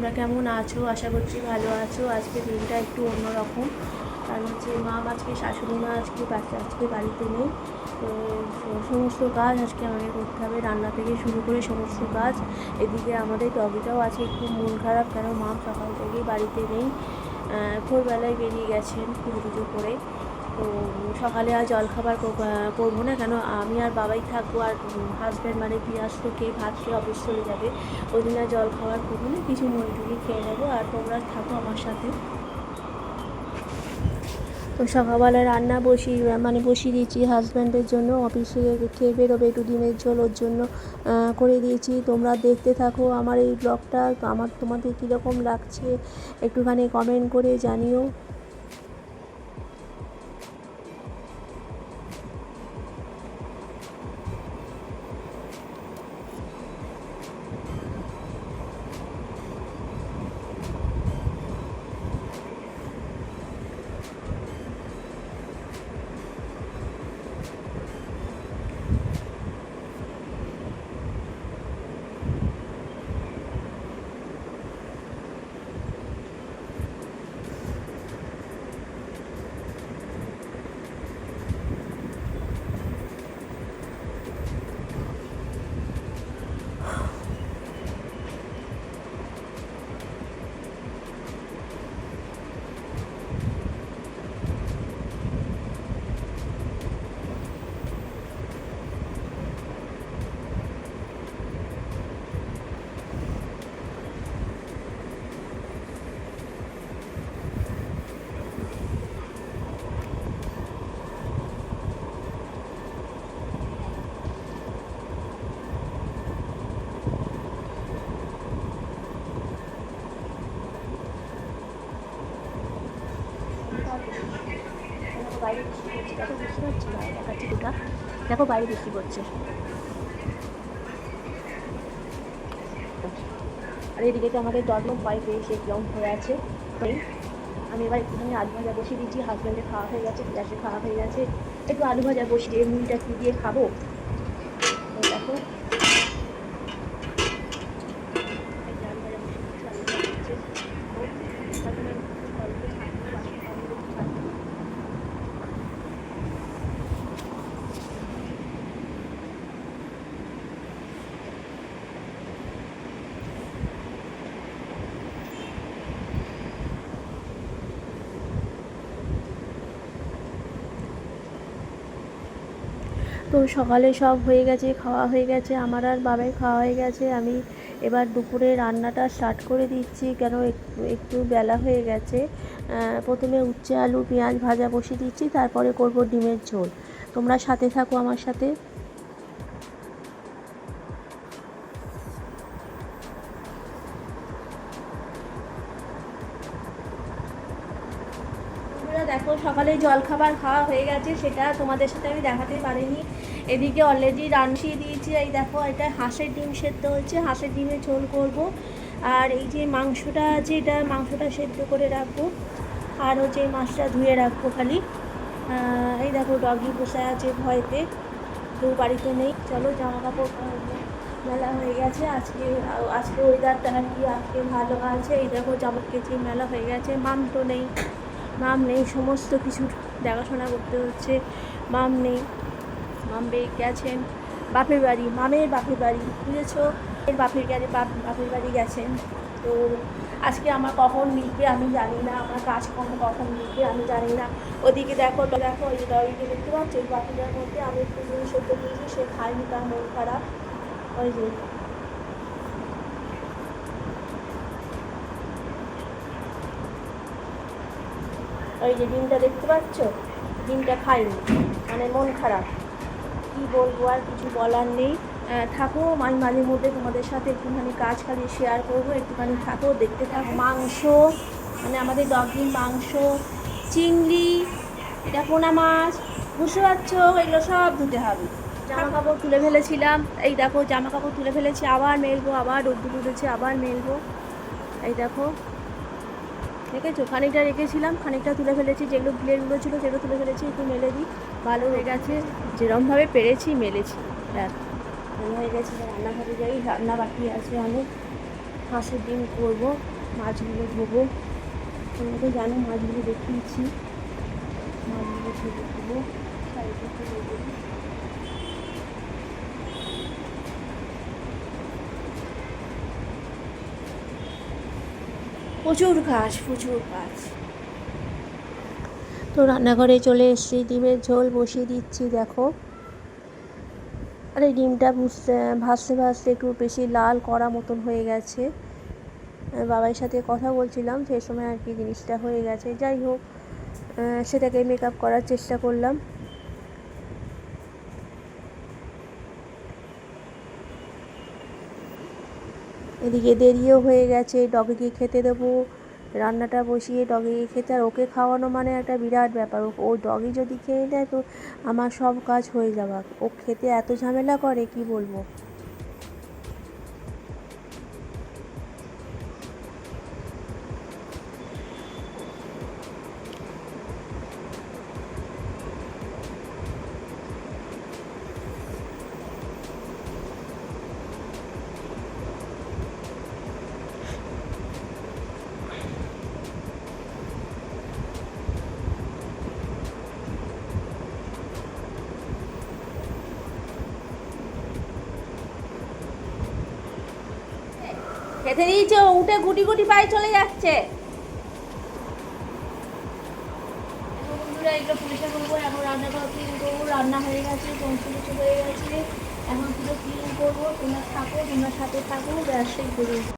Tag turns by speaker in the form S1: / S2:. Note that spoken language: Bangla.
S1: তোমরা কেমন আছো? আশা করছি ভালো আছো। আজকে দিনটা একটু অন্যরকম। কারণ হচ্ছে মা আজকে, শাশুড়ি মা আজকে বাচ্চা আজকে বাড়িতে নেই। তো সমস্ত কাজ আজকে আমাকে করতে হবে। রান্না থেকে শুরু করে সমস্ত কাজ। এদিকে আমাদের ডগিটাও আছে একটু মন খারাপ কেন মা সকাল থেকেই বাড়িতে নেই। ভোরবেলায় বেরিয়ে গেছেন পুজো টুজো করে। তো সকালে আর জলখাবার করব না। কেন আমি আর বাবাই থাকব আর হাজব্যান্ড মানে পিঁয়াজ তো খেয়ে ভাত খেয়ে অফিস চলে যাবে ওই দিন আর জলখাবার করব না, কিছু মুড়ি খেয়ে নেব আর তোমরা থাকো আমার সাথে। তো সকালবেলা রান্না বসি মানে বসিয়ে দিয়েছি হাজব্যান্ডের জন্য অফিসে খেয়ে বেরোবে একটু ডিমের ঝোল ওর জন্য করে দিয়েছি। তোমরা দেখতে থাকো আমার এই ব্লগটা আমার তোমাদের কীরকম লাগছে, একটুখানি কমেন্ট করে জানিও। বাইরে দেখো বুঝতে পারছি দেখো বাইরে বৃষ্টি পড়ছে। আর এদিকে তো আমাদের ডগম পাইপ এসে একদম হয়ে আছে। আমি এবার একটুখানি আলু ভাজা বসিয়ে দিচ্ছি হাজব্যান্ডের খাওয়া হয়ে গেছে গ্যাসে খাওয়া হয়ে গেছে। একটু আলু ভাজা বসিয়ে মুড়িটা কি দিয়ে খাব? দেখো এই যে আলু ভাজা বসিয়ে দিচ্ছি, আলু ভাজা হচ্ছে। তো, তারপরে অল্প ছাড়বো, বাকি খাওয়াগুলো ছাড়বো। তো সকালে সব হয়ে গেছে, খাওয়া হয়ে গেছে, আমার আর বাবার খাওয়া হয়ে গেছে। আমি এবার দুপুরে রান্নাটা স্টার্ট করে দিচ্ছি, কেন একটু বেলা হয়ে গেছে। প্রথমে উচ্ছে, আলু, পেঁয়াজ ভাজা বসিয়ে দিচ্ছি, তারপরে করব ডিমের ঝোল। তোমরা সাথে থাকো আমার সাথে। দেখো সকালে জলখাবার খাওয়া হয়ে গেছে, সেটা তোমাদের সাথে আমি দেখাতে পারিনি। এদিকে অলরেডি রান্সিয়ে দিয়েছি। এই দেখো, এটা হাঁসের ডিম সেদ্ধ হচ্ছে হাঁসের ডিমের ঝোল করব। আর এই যে মাংসটা আছে, এটা মাংসটা সেদ্ধ করে রাখব। আর হচ্ছে এই মাছটা ধুয়ে রাখব খালি। এই দেখো ডগি বসে আছে ভয়তে। কেউ বাড়িতে নেই। চলো জামা কাপড় মেলা হয়ে গেছে। আজকে আজকে ওয়েদারটা কি আজকে ভালো আছে। এই দেখো জামা কেচে মেলা হয়ে গেছে। মাম তো নেই। মাম নেই, সমস্ত কিছু দেখাশোনা করতে হচ্ছে। মাম নেই। মাম বে- গেছেন, বাপের বাড়ি, মামের বাপের বাড়ি, বুঝেছ? এর বাপের গাড়ি বাপ বাপের বাড়ি গেছেন। তো আজকে আমার কখন মিলবে আমি জানি না, আমার কাজকর্ম কখন মিলবে আমি জানি না। ওদিকে দেখো তো দেখো ওই যে দড়িকে দেখতে পাচ্ছ? ওই বাকিটার মধ্যে আমি একটু জিনিস সেদ্ধ দিয়েছি সে খায়নি তার মন খারাপ। ওই যে। ওই যে ডিমটা দেখতে পাচ্ছ? ডিমটা খাইনি মানে মন খারাপ। কি বলব আর কিছু বলার নেই। থাকো, আমি মাঝে মধ্যে তোমাদের সাথে একটুখানি কাজ খালি শেয়ার করব, একটুখানি থাকো, দেখতে থাকো। মাংস মানে আমাদের ডগির মাংস, চিংড়ি, এটা পোনা মাছ বুঝতে পারছ এগুলো সব ধুতে হবে। জামা কাপড় তুলে ফেলেছিলাম। এই দেখো, জামা কাপড় তুলে ফেলেছি, আবার মেলবো, আবার রোদ্দুর উঠেছে, আবার মেলবো। এই দেখো দেখেছ? খানিকটা রেখেছিলাম, খানিকটা তুলে ফেলেছি, যেগুলো প্লেটগুলো ছিল সেগুলো তুলে ফেলেছি, একটু মেলে দিই, ভালো হয়ে গেছে। যেরমভাবে পেরেছি, মেলেছি। ব্যাস, ভালো হয়ে গেছে। রান্নাঘরে যাই, রান্না বাকি আছে অনেক। হাঁসের ডিম করব, মাছগুলো ধোবো। তোমরা তো জানো, মাছগুলো দেখিয়েছি। মাছগুলো দেবো সাইডে প্রচুর কাজ প্রচুর কাজ তো রান্নাঘরে চলে এসেছি, ডিমের ঝোল বসিয়ে দিচ্ছি, দেখো। আর এই ডিমটা বুঝতে ভাসতে ভাসতে একটু বেশি লাল করা মতন হয়ে গেছে। বাবার সাথে কথা বলছিলাম সেই সময় আর কি জিনিসটা হয়ে গেছে। যাই হোক সেটাকে মেকআপ করার চেষ্টা করলাম। এদিকে দেরিও হয়ে গেছে, ডগিকে খেতে দেবো। রান্নাটা বসিয়ে ডগিকে খেতে, আর ওকে খাওয়ানো মানে একটা বিরাট ব্যাপার। ও- ডগি যদি খেয়ে নেয় তো আমার সব কাজ হয়ে যাওয়া ও খেতে এত ঝামেলা করে, কি বলব? খেতে দিয়েছে উঠে গুটি গুটি পায়ে চলে যাচ্ছে। বন্ধুরা করব। এখন রান্নাঘর ক্লিন করব। রান্না হয়ে গেছে কিছু হয়ে গেছে। এখন ক্লিন করব। তোমরা থাকো, তোমরা সাথে থাকো ব্যবসায়ী করব